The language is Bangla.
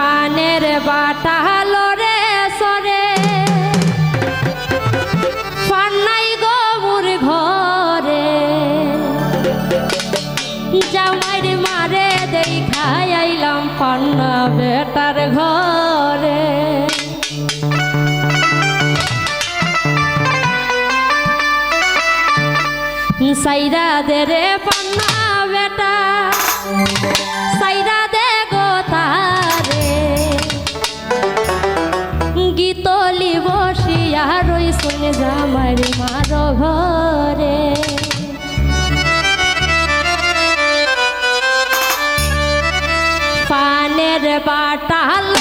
পানের বাটালো রে সরে। পান্নাই গো ঘরে। জামাইর মারে দেই খাই আইলাম পান্না বেটার ঘরে। সাইরা দে রে পান্না বেটা। পানের বাটাল।